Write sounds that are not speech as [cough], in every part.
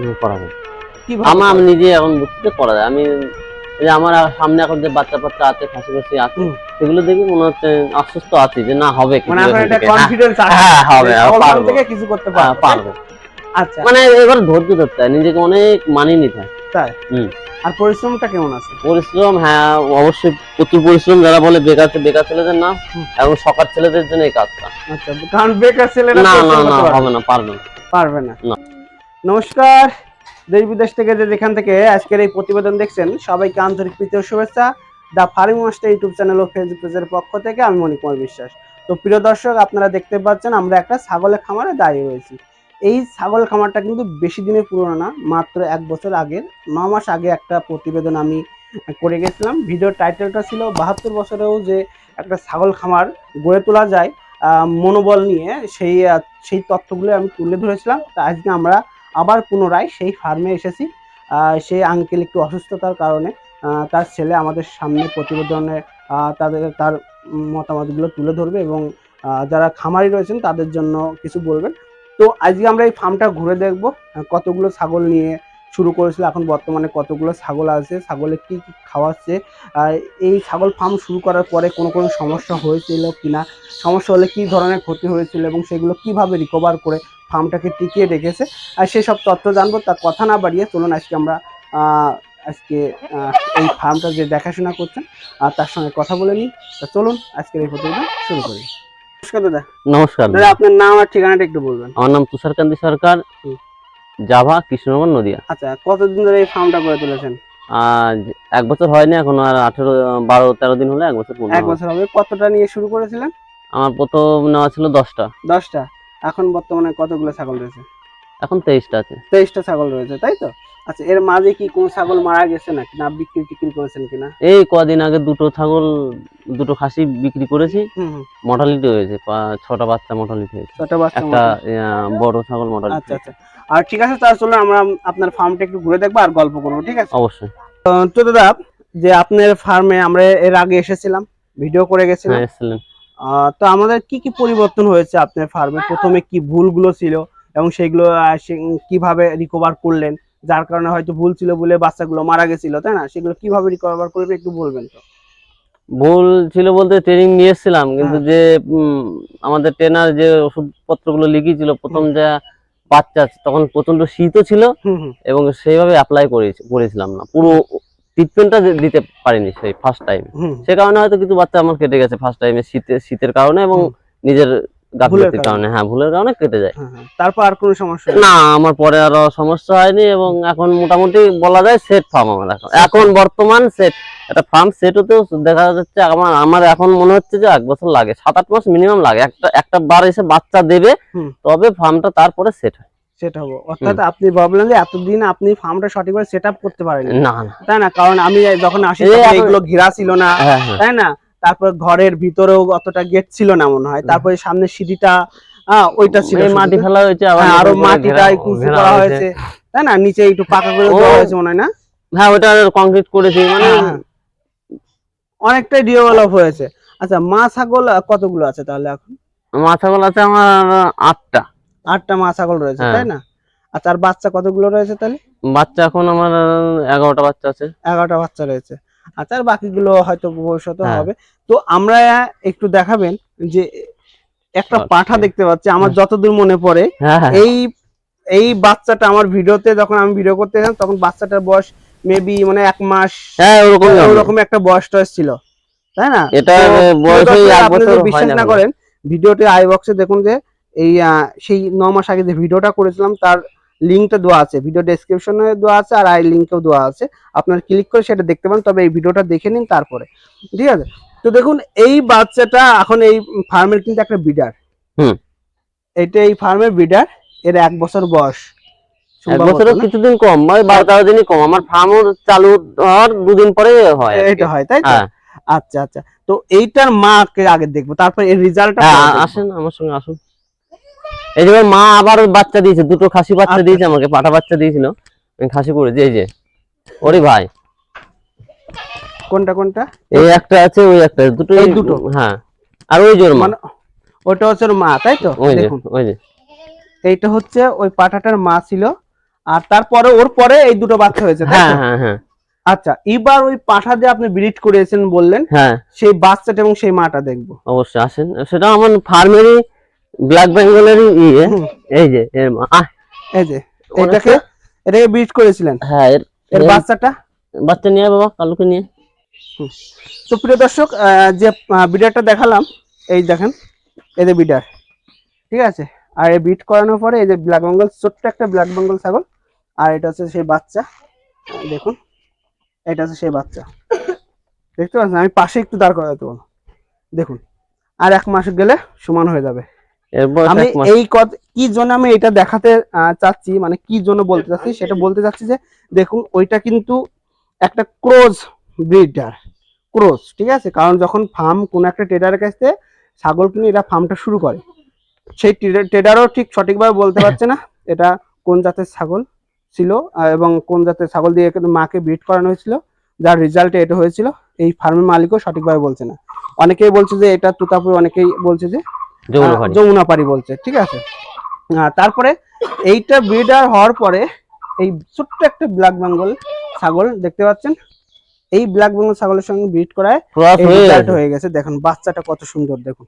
হুম, করা যায়। আমার আমি নিজে এখন বুঝতে করা যায়। আমি যে আমার সামনে এখন যে বাচ্চা বাচ্চা আছে খাসি খাসি আছে সেগুলো দেখে মনে হচ্ছে আশ্বস্ত আছি যে না হবে মানে আপনার হ্যাঁ, কনফিডেন্স আছে। হ্যাঁ, হবে, যে ছাগল পারব। ফার্ম থেকে কিছু করতে হ্যাঁ, পারব আচ্ছা। মানে এবার ধৈর্য ধরতে হয় নিজেকে অনেক মানিয়ে নিতে হয়। তাই? হুম। আর পরিশ্রমটা কেমন আছে? পরিশ্রম হ্যাঁ অবশ্যই প্রচুর পরিশ্রম যারা বলে বেকার বেকার ছেলেদের না। এবং সকার ছেলেদের জন্য এই কাজটা। আচ্ছা কারণ বেকার ছেলেরা না না না হবে না পারবে না। পারবে না। না। নমস্কার। দেশ বিদেশ থেকে যে যেখান থেকে আজকের এই প্রতিবেদন দেখছেন, সবাইকে আন্তরিক প্রীতি ও শুভেচ্ছা। The farming master YouTube channel O Facebook পেজের পক্ষ থেকে আমি মণিকুমার বিশ্বাস। তো প্রিয় দর্শক, আপনারা দেখতে পাচ্ছেন আমরা একটা ছাগলের খামারে দাঁড়িয়ে রয়েছি। এই ছাগল খামারটা কিন্তু বেশি দিনের পুরনো না, মাত্র এক বছর আগের, ন মাস আগে একটা প্রতিবেদন আমি করে গেছিলাম। ভিডিওর টাইটেলটা ছিল, বাহাত্তর বছরেও যে একটা ছাগল খামার গড়ে তোলা যায় মনোবল নিয়ে সেই সেই তথ্যগুলো আমি তুলে ধরেছিলাম। তা আজকে আমরা আবার পুনরায় সেই ফার্মে এসেছি। সেই আঙ্কেল একটু অসুস্থতার কারণে তার ছেলে আমাদের সামনে প্রতিবেদনে তাদের, তার মতামতগুলো তুলে ধরবে এবং যারা খামারি রয়েছেন তাদের জন্য কিছু বলবেন। তো আজকে আমরা এই ফার্মটা ঘুরে দেখব, কতগুলো ছাগল নিয়ে শুরু করেছিল, এখন বর্তমানে কতগুলো ছাগল আছে, ছাগলে কি কি খাওয়াচ্ছে এই ছাগল ফার্ম শুরু করার পরে কোনো কোনো সমস্যা হয়েছিল কিনা, সমস্যা হলে কী ধরনের ক্ষতি হয়েছিল এবং সেগুলো কীভাবে রিকভার করে ফার্মটাকে টিকিয়ে রেখেছে। আর সেসব তথ্য জানব তার কথা না বাড়িয়ে চলুন আজকে আমরা আজকে এই ফার্মটা যে দেখাশোনা করছেন আর তার সঙ্গে কথা বলে নিই। তা চলুন আজকের এই প্রতিবেদন শুরু করি। নমস্কার দাদা। নমস্কার। দাদা আপনার নাম আর ঠিকানাটা একটু বলবেন। আমার নাম তুষারকান্তি সরকার। জাভা কৃষ্ণনগর নদিয়া। আচ্ছা কতদিন ধরে এই ফার্মটা করে তুলেছেন? আজ এক বছর হয়নি এখন আর আঠেরো বারো তেরো দিন হলে এক বছর এক বছর হবে। কতটা নিয়ে শুরু করেছিলেন? আমার প্রথম নেওয়া ছিল দশটা। দশটা? এখন বর্তমানে কতগুলো ছাগল রয়েছে? এখন তেইশটা আছে। তেইশটা ছাগল রয়েছে তাই তো? আচ্ছা এর মাঝে কি কোন ছাগল মারা গেছে নাকি? না বিক্রি টিক্রি করেছেন কিনা? এই কদিন আগে দুটো ছাগল দুটো খাসি বিক্রি করেছি। মর্টালিটি হয়েছে ছটা বাচ্চা মর্টালিটি হয়েছে। ছোট বাচ্চা একটা বড় ছাগল মর্টালিটি আচ্ছা আচ্ছা। আর ঠিক আছে তাহলে চলুন আমরা আপনার ফার্মটা একটু ঘুরে দেখব আর গল্প করব ঠিক আছে? অবশ্যই। তো দাদা যে আপনার ফার্মে আমরা এর আগে এসেছিলাম ভিডিও করে গেছিলাম। হ্যাঁ তো আমাদের কি কি পরিবর্তন হয়েছে আপনার ফার্মে প্রথমে কি ভুলগুলো ছিল এবং সেগুলো কীভাবে রিকভার করলেন? যার কারণে হয়তো ভুল ছিল বলে বাচ্চাগুলো মারা গেছিল তাই না? সেগুলো কীভাবে রিকভার করবেন একটু বলবেন তো। ভুল ছিল বলতে ট্রেনিং নিয়ে এসেছিলাম কিন্তু হ্যাঁ। যে আমাদের ট্রেনার যে ওষুধপত্রগুলো লিখিয়েছিল প্রথম যা বাচ্চা তখন প্রচণ্ড শীতও ছিল এবং সেইভাবে অ্যাপ্লাই করেছিলাম না। পুরো ট্রিটমেন্টটা দিতে পারিনি সেই ফার্স্ট টাইম সে কারণে হয়তো কিছু বাচ্চা আমার কেটে গেছে ফার্স্ট টাইমে শীতে শীতের কারণে এবং নিজের গাফিলতির কারণে। হ্যাঁ ভুলের কারণে কেটে যায়। হ্যাঁ, হ্যাঁ। তারপর আর কোনো সমস্যা না আমার পরে আরও সমস্যা হয়নি এবং এখন মোটামুটি বলা যায় সেট ফার্ম আমার এখন। এখন বর্তমান সেট একটা ফার্ম সেট হতেও দেখা যাচ্ছে আমার আমার এখন মনে হচ্ছে যে এক বছর লাগে। সাত আট মাস মিনিমাম লাগে। একটা একটা বার এসে বাচ্চা দেবে। তবে ফার্মটা তারপরে সেট হয়। সেটা হব। অর্থাৎ আপনি ভাবলেন যে এতদিন আপনি ফার্মটা সঠিকভাবে সেট আপ করতে পারেন না তাই না? কারণ আমি যখন আসি এগুলো ঘেরা ছিল না। হ্যাঁ হ্যাঁ। তাই না? তারপর ঘরের ভিতরেও অতটা গেট ছিল না মনে হয়। তারপরে সামনে সিঁড়িটা হ্যাঁ ওইটা ছিল মাটি ফেলা হয়েছে হ্যাঁ, আরও মাটিটা একটু করা হয়েছে। তাই না? নিচে একটু পাকা করে দেওয়া হয়েছে মনে হয় না? হ্যাঁ ওটা কংক্রিট করেছি মানে। অনেকটাই ডেভেলপ হয়েছে। আচ্ছা মা ছাগল কতগুলো আছে তাহলে এখন? মাছাগুলো আছে আমার আটটা। আটটা মা ছাগল রয়েছে হ্যাঁ। তাই না? আর বাচ্চা কতগুলো রয়েছে তাহলে? বাচ্চা এখন আমার এগারোটা বাচ্চা আছে। এগারোটা বাচ্চা রয়েছে। আচ্ছা আর বাকিগুলো হয়তো ভবিষ্যতে হ্যাঁ। হবে। তো আমরা একটু দেখাবেন যে একটা আচ্ছা। পাঠা দেখতে পাচ্ছি আমার যতদূর মনে পড়ে। হ্যাঁ এই এই বাচ্চাটা আমার ভিডিওতে যখন আমি ভিডিও করতে তখন বাচ্চাটার বয়স মেবি মানে এক মাস হ্যাঁ ওরকম ওরকম একটা বয়স টয়স ছিল তাই না? এটা বয়স বিশ্বাস না করেন ভিডিওতে আই বক্সে দেখুন যে এই সেই ন মাস আগে যে ভিডিওটা করেছিলাম তার লিঙ্কটা দেওয়া আছে। ভিডিও ডেসক্রিপশনে দেওয়া আছে আর আই লিঙ্কেও দেওয়া আছে। আপনার ক্লিক করে সেটা দেখতে পান তবে এই ভিডিওটা দেখে নিন তারপরে। ঠিক আছে? তো দেখুন এই বাচ্চাটা এখন এই ফার্মের কিন্তু একটা বিডার হুম। এটা এই ফার্মের বিডার এর এক বছর বয়স। এক বছরের? কিছুদিন কম মানে বারো তেরো দিনই কম। আমার ফার্ম চালু হওয়ার দুদিন পরে হয় এটা হয় তাই তো? হ্যাঁ। আচ্ছা আচ্ছা। তো এইটার মাকে আগে দেখব তারপর এর রেজাল্টটা হ্যাঁ আসেন আমার সঙ্গে আসুন। এই যে মা আবার বাচ্চা দিয়েছে দুটো খাসি বাচ্চা আচ্ছা। দিয়েছে আমাকে পাঠা বাচ্চা দিয়েছিল। আমি খাসি করেছি এই যে। ওরে ভাই। কোনটা কোনটা? এই একটা আছে ওই একটা দুটো এই দুটো? হ্যাঁ। আর ওই জোর মা। মানে ওটা হচ্ছে মা তাই তো? ওই যে দেখুন। ওই যে। এইটা হচ্ছে ওই পাঠাটার মা ছিল আর তারপরে ওর পরে এই দুটো বাচ্চা হয়েছে হ্যাঁ হ্যাঁ হ্যাঁ। আচ্ছা এবার ওই পাঠা দিয়ে আপনি ব্রিড করেছেন বললেন হ্যাঁ। সেই বাচ্চাটা এবং সেই মাটা দেখব। অবশ্যই আসেন। সেটা আমার ফার্মেরই ব্ল্যাক বেঙ্গলেরই ইয়ে হুম। এই যে এর মা এই যে এটাকে এটাকে ব্রিড করেছিলেন? হ্যাঁ এর এর বাচ্চাটা? বাচ্চা নিয়ে বাবা কালুকে নিয়ে তো প্রিয় দর্শক যে বিডারটা দেখালাম এই দেখেন এই যে বিডার ঠিক আছে? আর এই বিট করানোর পরে এই যে ব্ল্যাক বেঙ্গল ছোট্ট একটা ব্ল্যাক বেঙ্গল ছাগল আর এটা হচ্ছে সেই বাচ্চা দেখুন এটা হচ্ছে সেই বাচ্চা দেখতে পাচ্ছেন? আমি পাশে একটু দাঁড় করাতে দেবো। দেখুন আর এক মাস গেলে সমান হয়ে যাবে। আমি এই কথা কি জন্য আমি এটা দেখাতে চাচ্ছি মানে কি জন্য বলতে চাচ্ছি সেটা বলতে চাচ্ছি যে দেখুন ওইটা কিন্তু একটা ক্রোজ ব্রিডার ক্রোজ ঠিক আছে? কারণ যখন ফার্ম কোন একটা ট্রেডারের কাছ থেকে ছাগল কিনে এরা ফার্মটা শুরু করে। সেই ট্রেডারও ঠিক সঠিকভাবে বলতে [laughs] পারছে না এটা কোন জাতের ছাগল ছিল এবং কোন জাতের ছাগল দিয়ে মাকে ব্রিড করানো হয়েছিল যার রেজাল্টে এটা হয়েছিল এই ফার্মের মালিকও সঠিকভাবে বলছে না। অনেকেই বলছে যে এটা তুতাপুর অনেকেই বলছে যে যমুনা পাড়ি। যমুনাপাড়ি বলছে ঠিক আছে? তারপরে এইটা ব্রিডার হওয়ার পরে এই ছোট্ট একটা ব্ল্যাক বেঙ্গল ছাগল দেখতে পাচ্ছেন? এই ব্ল্যাক বেঙ্গল ছাগলের সঙ্গে ব্রিড করায় হয়ে গেছে। দেখুন বাচ্চাটা কত সুন্দর দেখুন।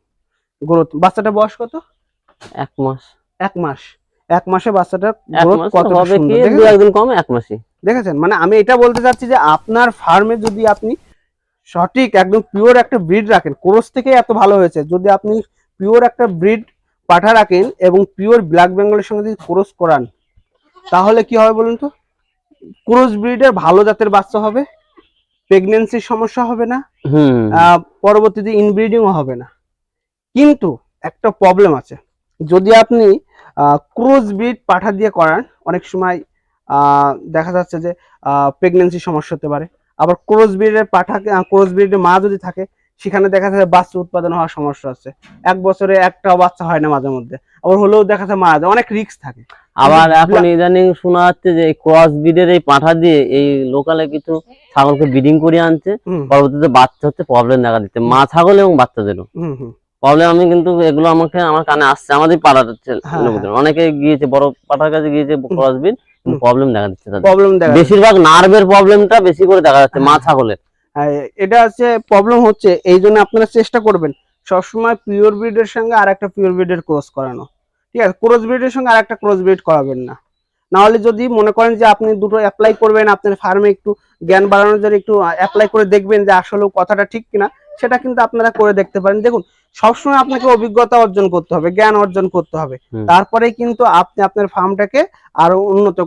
গ্রোথ বাচ্চাটা বয়স কত? এক মাস। এক মাস। এক মাসে বাচ্চাটা গ্রোথ কত হবে সুন্দর দু দেখেছেন? একদিন কম এক মাসই। দেখেছেন? মানে আমি এটা বলতে চাচ্ছি যে আপনার ফার্মে যদি আপনি সঠিক একদম পিওর একটা ব্রিড রাখেন ক্রোস থেকে এত ভালো হয়েছে যদি আপনি পিওর একটা ব্রিড পাঠা রাখেন এবং পিওর ব্ল্যাক বেঙ্গলের সঙ্গে যদি ক্রস করান তাহলে কি হবে বলুন তো? ক্রস ব্রিডের ভালো জাতের বাচ্চা হবে প্রেগনেন্সির সমস্যা হবে না হুম। পরবর্তীতে ইনব্রিডিংও হবে না। কিন্তু একটা প্রবলেম আছে যদি আপনি ক্রুজ ব্রিড পাঠা দিয়ে করান অনেক সময় আহ, দেখা যাচ্ছে যে প্রেগনেন্সির সমস্যা হতে পারে। আবার ক্রোজ ব্রিডের পাঠা ক্রোজ ব্রিডের মা যদি থাকে সেখানে দেখা যাচ্ছে বাচ্চা উৎপাদন হওয়ার সমস্যা আছে। এক বছরে একটা বাচ্চা হয় না মাঝে মধ্যে। আবার হলেও দেখা যাচ্ছে মারা যায়। অনেক রিস্ক থাকে। আবার এখন ইদানিং শোনা যাচ্ছে যে ক্রস ব্রিডের এই পাঠা দিয়ে এই লোকালে কিছু ছাগলকে ব্রিডিং করে আনছে। পরবর্তীতে বাচ্চা হচ্ছে প্রবলেম দেখা দিচ্ছে। মা ছাগল এবং বাচ্চাদেরও প্রবলেম আমি কিন্তু এগুলো আমাকে আমার কানে আসছে। আমাদের পাড়ার ছে- হ্যাঁ, অনেকে গিয়েছে বড় পাঠার কাছে গিয়েছে ক্রস ব্রিড প্রবলেম দেখা দিচ্ছে বেশিরভাগ নার্ভের প্রবলেমটা বেশি করে দেখা যাচ্ছে মা ছাগলের। হ্যাঁ, এটা হচ্ছে প্রবলেম হচ্ছে এই জন্য আপনারা চেষ্টা করবেন সবসময় পিওর ব্রিডের সঙ্গে আর একটা পিওর ব্রিডের ক্রস করানো। ঠিক আছে? ক্রস ব্রিডের সঙ্গে আর একটা ক্রস ব্রিড করাবেন না। নাহলে যদি মনে করেন যে আপনি দুটো অ্যাপ্লাই করবেন, আপনার ফার্মে একটু জ্ঞান বাড়ানোর জন্য একটু অ্যাপ্লাই করে দেখবেন যে আসলে কথাটা ঠিক কিনা, সেটা কিন্তু আপনারা করে দেখতে পারেন। দেখুন সবসময় আপনাকে অভিজ্ঞতা অর্জন করতে হবে জ্ঞান অর্জন করতে হবে। তারপরে কিন্তু আপনি আপনার ফার্মটাকে আরও উন্নত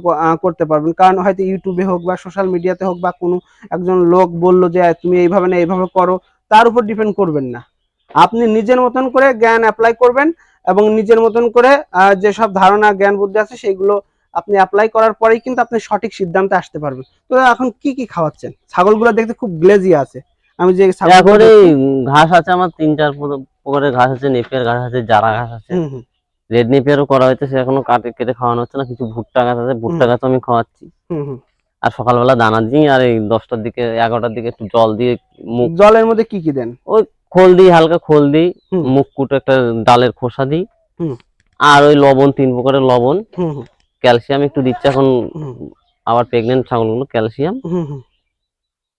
করতে পারবেন। কারণ হয়তো ইউটিউবে হোক বা সোশ্যাল মিডিয়াতে হোক বা কোনো একজন লোক বলল যে তুমি এইভাবে না এইভাবে করো তার উপর ডিপেন্ড করবেন না। আপনি নিজের মতন করে জ্ঞান অ্যাপ্লাই করবেন এবং নিজের মতন করে আহ, যেসব ধারণা জ্ঞান বুদ্ধি আছে সেইগুলো আপনি অ্যাপ্লাই করার পরেই কিন্তু আপনি সঠিক সিদ্ধান্তে আসতে পারবেন। তো এখন কি কি খাওয়াচ্ছেন? ছাগলগুলো দেখতে খুব গ্লেজি আছে। আমি যে এখন ঘাস আছে আমার তিন চার প্রকারের ঘাস আছে নেপিয়ার ঘাস আছে জারা ঘাস আছে। রেড নেপিয়ারও করা হয়েছে সে এখনও কাটে কেটে খাওয়ানো হচ্ছে না কিছু ভুট্টা গাছ আছে ভুট্টা। গাছ আমি খাওয়াচ্ছি। আর সকালবেলা দানা দিই আর এই দশটার দিকে এগারোটার দিকে একটু জল দিয়ে মুখ জলের মধ্যে কি কি দেন? ওই খোল দিই হালকা খোল দিই। মুখ কুটে একটা ডালের খোসা দিই। আর ওই লবণ তিন প্রকারের লবণ ক্যালসিয়াম একটু দিচ্ছে এখন আবার প্রেগনেন্ট ছাগলগুলো ক্যালসিয়াম।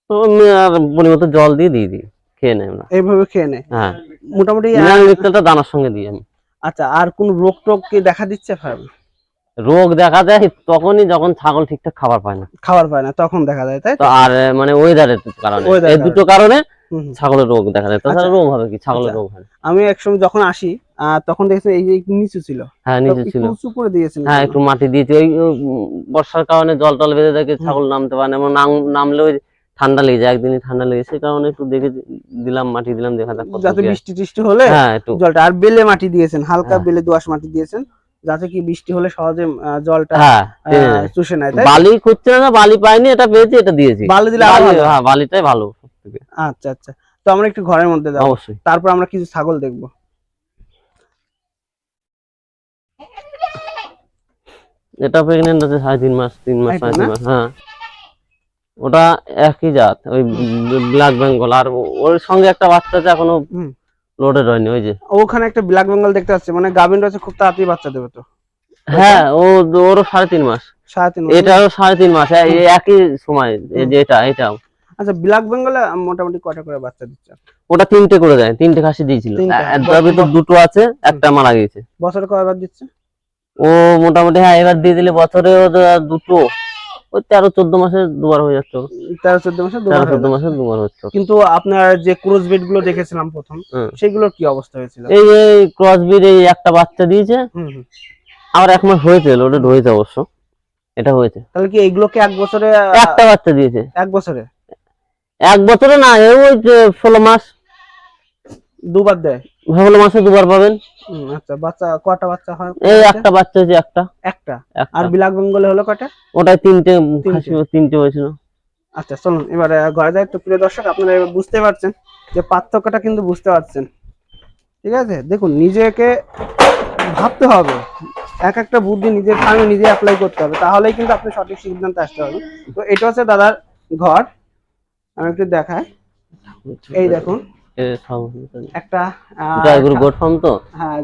তো আমি আর পরিমতো জল দিয়ে দিয়ে দিই খেয়ে নেয় না এইভাবে খেয়ে নেয় হ্যাঁ। মোটামুটি দানার সঙ্গে দিই আমি। আচ্ছা আর কোন রোগ টোগ কি দেখা দিচ্ছে ফার্মে? রোগ দেখা দেয় তখনই যখন ছাগল ঠিকঠাক খাবার পায় না। খাবার পায় না তখন দেখা যায় তাই তো? আর মানে ওয়েদারের কারণে। এই দুটো কারণে। ছাগলের রোগ দেখা যায় তাছাড়া আচ্ছা। রোগ হবে কি? ছাগলের আচ্ছা। রোগ হয়। আমি একসময় যখন আসি তখন দেখছি এই যে নিচু ছিল। হ্যাঁ নিচু ছিল। উঁচু করে দিয়েছেন হ্যাঁ একটু মাটি দিয়েছি। ওই বর্ষার কারণে জল টল বেঁধে থাকে ছাগল নামতে পারে না। নামলে ওই ঠান্ডা লেগে যায় একদিনই ঠান্ডা লেগে সেই কারণে একটু দেখে দিলাম মাটি দিলাম দেখা যাক যাতে বৃষ্টি টিষ্টি হলে হ্যাঁ একটু। জলটা আর বেলে মাটি দিয়েছেন হালকা হ্যাঁ। বেলে দোআঁশ মাটি দিয়েছেন যাতে কি বৃষ্টি হলে সহজে জলটা হ্যাঁ। চুষে নেয় তাই বালি খুঁজছে না বালি পাইনি এটা পেয়েছি এটা দিয়েছি। বালি দিলে। হ্যাঁ বালিটাই ভালো। আচ্ছা আচ্ছা। তো আমরা একটু ঘরের মধ্যে যাব। অবশ্যই। তারপর আমরা কিছু ছাগল দেখব। এটা প্রেগনেন্ট আছে সাড়ে তিন মাস তিন মাস সাড়ে তিন মাস হ্যাঁ। ওটা একই জাত ওই ব্ল্যাক বেঙ্গল আর ওর সঙ্গে একটা বাচ্চা আছে এখনও। লোডেড হয়নি ওই যে। ওখানে একটা ব্ল্যাক বেঙ্গল দেখতে পাচ্ছি মানে গাভিন রয়েছে খুব তাড়াতাড়ি বাচ্চা দেবে তো। হ্যাঁ ও ওরও সাড়ে তিন মাস। সাড়ে তিন এটারও সাড়ে তিন মাস একই সময় এই এটা এটা। আচ্ছা ব্ল্যাক বেঙ্গলে মোটামুটি কটা করে বাচ্চা দিচ্ছে? ওটা তিনটে করে দেয় তিনটে খাসি দিয়েছিল। তার ভিতর দুটো আছে একটা মারা গিয়েছে। বছরে কয়বার দিচ্ছে? ও মোটামুটি হ্যাঁ এবার দিয়ে দিলে বছরে দুটো। ওই তেরো চোদ্দ মাসে দুবার হয়ে যাচ্ছে তেরো চোদ্দ মাসে তেরো চোদ্দ মাসে দুবার হচ্ছে কিন্তু আপনার যে ক্রুজ বেডগুলো দেখেছিলাম প্রথম সেগুলোর কি অবস্থা হয়েছিল? এই যে ক্রসবির এই একটা বাচ্চা দিয়েছে হুম, হুম। এক মাস হয়েছে ওটা হয়েছে অবশ্য। এটা হয়েছে। তাহলে কি এইগুলোকে এক বছরে একটা বাচ্চা দিয়েছে। এক বছরে? এক বছরে না ওই ষোলো মাস দুবার দেয়। ষোলো মাসে দুবার পাবেন। আচ্ছা বাচ্চা কটা বাচ্চা হয়? এই একটা বাচ্চা হয়েছে একটা। একটা? আর ব্ল্যাক বেঙ্গলে হলো কটা ওটাই তিনটে তিনটে। হয়েছিল। আচ্ছা চলুন এবারে ঘরে যাই তো প্রিয় দর্শক আপনারা এবার বুঝতে পারছেন যে পার্থক্যটা কিন্তু বুঝতে পারছেন। ঠিক আছে? দেখুন নিজেকে ভাবতে হবে। এক একটা বুদ্ধি নিজের ফার্মে নিজে অ্যাপ্লাই করতে হবে। তাহলেই কিন্তু আপনি সঠিক সিদ্ধান্ত আসতে হবে। তো এটা হচ্ছে দাদার ঘর। আমি একটু দেখাই। এই দেখুন। একটা আহ, জয়গুরু গোট ফার্ম তো? হ্যাঁ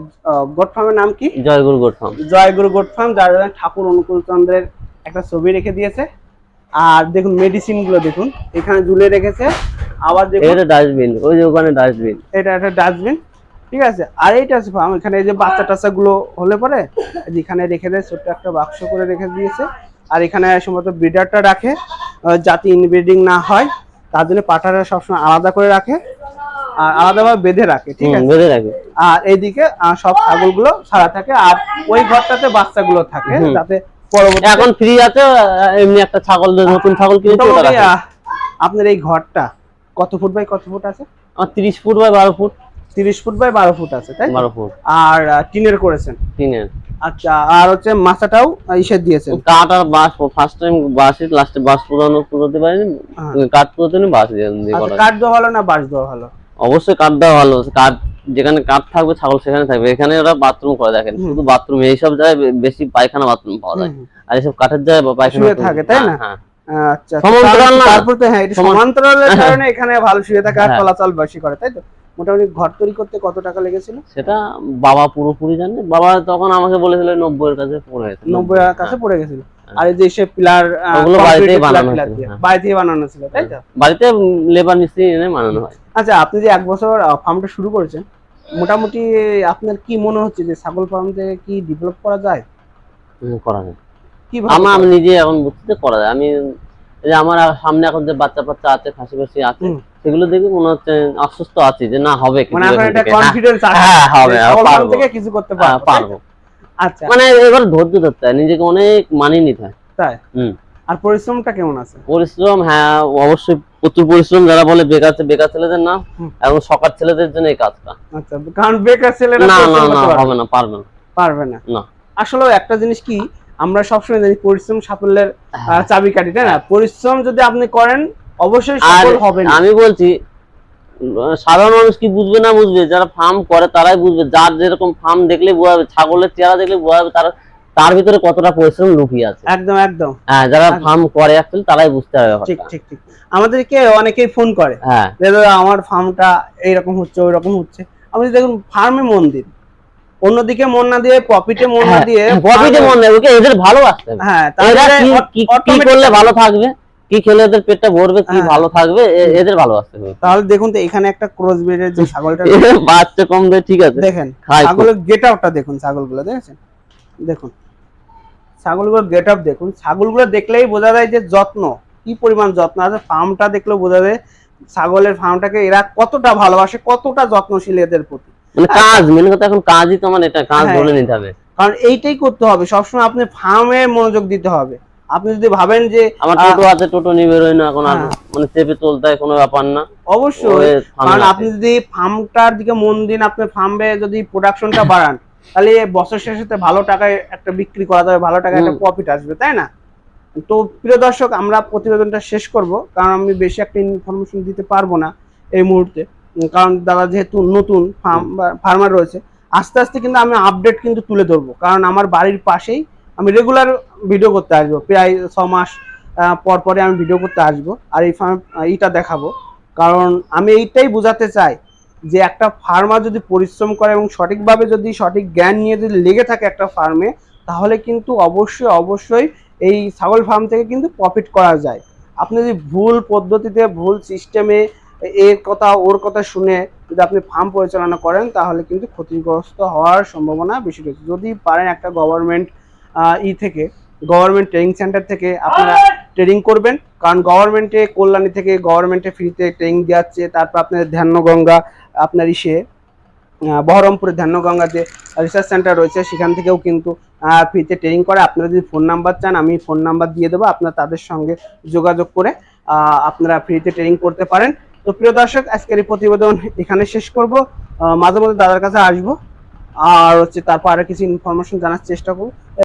গোট ফার্মের নাম কি? Joyguru goat farm Joyguru goat farm যার ঠাকুর অনুকূল চন্দ্রের একটা ছবি রেখে দিয়েছে। আর দেখুন মেডিসিনগুলো দেখুন এখানে ঝুলে রেখেছে। আবার দেখুন এটা ডাস্টবিন ওই যে ওখানে ডাস্টবিন এটা একটা ডাস্টবিন ঠিক আছে? আর এইটা হচ্ছে ফার্ম এখানে এই যে বাচ্চা টাচ্চা গুলো হলে পরে যেখানে রেখে দেয় ছোট্ট একটা বাক্স করে রেখে দিয়েছে। আর এখানে সম্ভবত ব্রিডারটা রাখে যাতে ইনব্রিডিং না হয় তার জন্য পাঠাটা সবসময় আলাদা করে রাখে। আর আলাদাভাবে বেঁধে রাখে ঠিক আছে? বেঁধে রাখে। আর এইদিকে সব ছাগলগুলো ছাড়া থাকে আর ওই ঘরটাতে বাচ্চাগুলো থাকে হুম। যাতে পরবর্তী এখন ফ্রি আছে এমনি একটা ছাগল নতুন ছাগল। আহ, আপনার এই ঘরটা কত ফুট বাই কত ফুট আছে? আমার তিরিশ ফুট বাই বারো ফুট। তিরিশ ফুট বাই বারো ফুট আছে তাই তো? বারো ফুট। আর টিনের করেছেন? টিনের। আচ্ছা আর হচ্ছে মাথাটাও ইসের দিয়েছেন? কাঠ আর বাঁশ ফার্স্ট টাইম বাঁশি লাস্টে বাঁশ পুরানো পুরোতে পারিনি হ্যাঁ। কাঠ পুরোতে বাঁশ দিয়ে আচ্ছা কাঠ দেওয়া ভালো না বাঁশ দেওয়া ভালো? অবশ্যই কাঠ দেওয়া ভালো। কাঠ যেখানে কাঠ থাকবে ছাগল সেখানে থাকবে। এখানে ওরা বাথরুম করে দেখেন। শুধু বাথরুম এইসব জায়গায় বেশি পায়খানা বাথরুম পাওয়া যায়। আর এইসব কাঠের জায়গায় পায়খানা থাকে, তাই না? হ্যাঁ, হ্যাঁ। আচ্ছা না? তারপর তো হ্যাঁ এটা সমান- সমান্তরালের কারণে এখানে ভালো শুয়ে থাকে আর হ্যাঁ। চলাচল বেশি করে তাই তো? মোটামুটি ঘর তৈরি করতে কত টাকা লেগেছিল? সেটা বাবা পুরোপুরি জানে। বাবা তখন আমাকে বলেছিল নব্বই এর কাছে পড়ে গেছে। নব্বই কাছে পড়ে গেছিল। হ্যাঁ। আর এই যে সে পিলার ওগুলো বাড়িতেই বানানো হ্যাঁ। বাড়িতেই বানানো ছিল তাই তো? বাড়িতে লেবার মিস্ত্রি এনে বানানো হয়। আচ্ছা আপনি যে এক বছর ফার্মটা শুরু করেছেন মোটামুটি আপনার কি মনে হচ্ছে যে ছাগল ফার্ম থেকে কি ডেভেলপ করা যায়? করা যায়। কি আমার আমি নিজে এখন বুঝতে করা যায়। আমি যে আমার সামনে এখন যে বাচ্চা বাচ্চা আছে খাসি ফাসি আছে সেগুলো দেখে মনে হচ্ছে আশ্বস্ত আছি যে না হবে কিছু মানে একটা হ্যাঁ, কনফিডেন্স আছে হ্যাঁ, হবে, যে ছাগল ফার্ম পারব। কিছু করতে হ্যাঁ? পারব। আচ্ছা। মানে এবার ধৈর্য ধরতে হয় নিজেকে অনেক মানিয়ে নিতে হয়। তাই? হুম। আর পরিশ্রমটা কেমন আছে? পরিশ্রম হ্যাঁ অবশ্যই প্রচুর পরিশ্রম যারা বলে বেকার বেকার ছেলেদের না। এখন সকার ছেলেদের জন্য এই কাজটা। আচ্ছা কারণ বেকার ছেলেরা না না না পারবে হবে না পারবে না। পারবে না। না। আসলে একটা জিনিস কি আমরা সবসময় জানি পরিশ্রম সাফল্যের আহ, চাবিকাঠি তাই না? পরিশ্রম যদি আপনি করেন অবশ্যই হ্যাঁ। সফল হবেন আমি বলছি সাধারণ মানুষ কি বুঝবে না বুঝবে? যারা ফার্ম করে তারাই বুঝবে। যার যেরকম ফার্ম দেখলে বোঝা যাবে ছাগলের চেহারা দেখলে বোঝা যাবে তার তার ভিতরে কতটা পরিশ্রম লুকিয়ে আছে। একদম একদম। হ্যাঁ যারা ফার্ম করে অ্যাকচুয়ালি তারাই বুঝতে হবে ঠিক ঠিক ঠিক। আমাদেরকে অনেকেই ফোন করে। হ্যাঁ। যে আমার ফার্মটা এইরকম হচ্ছে ওই রকম হচ্ছে আপনি দেখুন ফার্মে মন দিন। অন্যদিকে মন না দিয়ে প্রফিটে মন না দিয়ে প্রফিটে farm- মন দেবে ওকে এদের ভালো হবে। হ্যাঁ তাহলে কি করলে ভালো থাকবে? কি খেলে এদের পেটটা ভরবে কি হ্যাঁ। ভালো থাকবে এদের ভালোবাসতে হবে তাহলে দেখুন তো এখানে একটা ক্রস ব্রিডের যে ছাগলটা [laughs] বাচ্চা কম দেয় ঠিক আছে। দেখেন ছাগলের গেট আপটা দেখুন ছাগলগুলো দেখেছেন? দেখুন। ছাগলগুলোর গেট আপ দেখুন ছাগলগুলো দেখলেই বোঝা যায় যে যত্ন কি পরিমাণ যত্ন আছে। ফার্মটা দেখলেও বোঝা যায় ছাগলের ফার্মটাকে এরা কতটা ভালোবাসে কতটা যত্নশীল এদের প্রতি। মানে কাজ মেন কথা এখন কাজই তো আমার এটা কাজ হ্যাঁ। ধরে নিতে হবে। কারণ এইটাই করতে হবে সবসময় আপনি ফার্মে মনোযোগ দিতে হবে। আপনি যদি ভাবেন যে আমার টোটো আছে টোটো নিয়ে বেরোয় না এখন আর হ্যাঁ। মানে চেপে চলতে হয় কোনো ব্যাপার না। অবশ্যই কারণ আপনি যদি ফার্মটার দিকে মন দিন আপনার ফার্মে যদি প্রোডাকশনটা বাড়ান তাহলে বছর শেষে ভালো টাকায় একটা বিক্রি করা যাবে ভালো টাকায় একটা প্রফিট আসবে তাই না? তো প্রিয় দর্শক আমরা প্রতিবেদনটা শেষ করব কারণ আমি বেশি একটা ইনফরমেশন দিতে পারব না এই মুহূর্তে। কারণ দাদা যেহেতু নতুন ফার্ম ফার্মার রয়েছে আস্তে আস্তে কিন্তু আমি আপডেট কিন্তু তুলে ধরবো কারণ আমার বাড়ির পাশেই আমি রেগুলার ভিডিও করতে আসব। প্রায় ছ মাস পর পরে আমি ভিডিও করতে আসব আর এই ফার্ম এইটা দেখাবো। কারণ আমি এইটাই বোঝাতে চাই যে একটা ফার্মার যদি পরিশ্রম করে এবং সঠিকভাবে যদি সঠিক জ্ঞান নিয়ে যদি লেগে থাকে একটা ফার্মে তাহলে কিন্তু অবশ্যই অবশ্যই এই ছাগল ফার্ম থেকে কিন্তু প্রফিট করা যায়। আপনি যদি ভুল পদ্ধতিতে, ভুল সিস্টেমে এর কথা, ওর কথা শুনে যদি আপনি ফার্ম পরিচালনা করেন, তাহলে কিন্তু ক্ষতিগ্রস্ত হওয়ার সম্ভাবনা বেশি রয়েছে। যদি পারেন একটা গভর্নমেন্ট ই থেকে গভর্নমেন্ট ট্রেনিং সেন্টার থেকে আপনারা ট্রেনিং করবেন। কারণ গভর্নমেন্টে কল্যাণী থেকে গভর্নমেন্টে ফ্রিতে ট্রেনিং দেওয়াচ্ছে। তারপর আপনার ধ্যানগঙ্গা আপনার ইসে আহ, বহরমপুরে ধ্যানগঙ্গা যে রিসার্চ সেন্টার রয়েছে সেখান থেকেও কিন্তু ফ্রিতে ট্রেনিং করে। আপনারা যদি ফোন নাম্বার চান আমি ফোন নাম্বার দিয়ে দেবো। আপনারা তাদের সঙ্গে যোগাযোগ করে আপনারা ফ্রিতে ট্রেনিং করতে পারেন। তো প্রিয় দর্শক আজকের এই প্রতিবেদন এখানে শেষ করব। মাঝে মধ্যে দাদার কাছে আসব। আর হচ্ছে তারপর আরও কিছু ইনফরমেশন জানার চেষ্টা করব।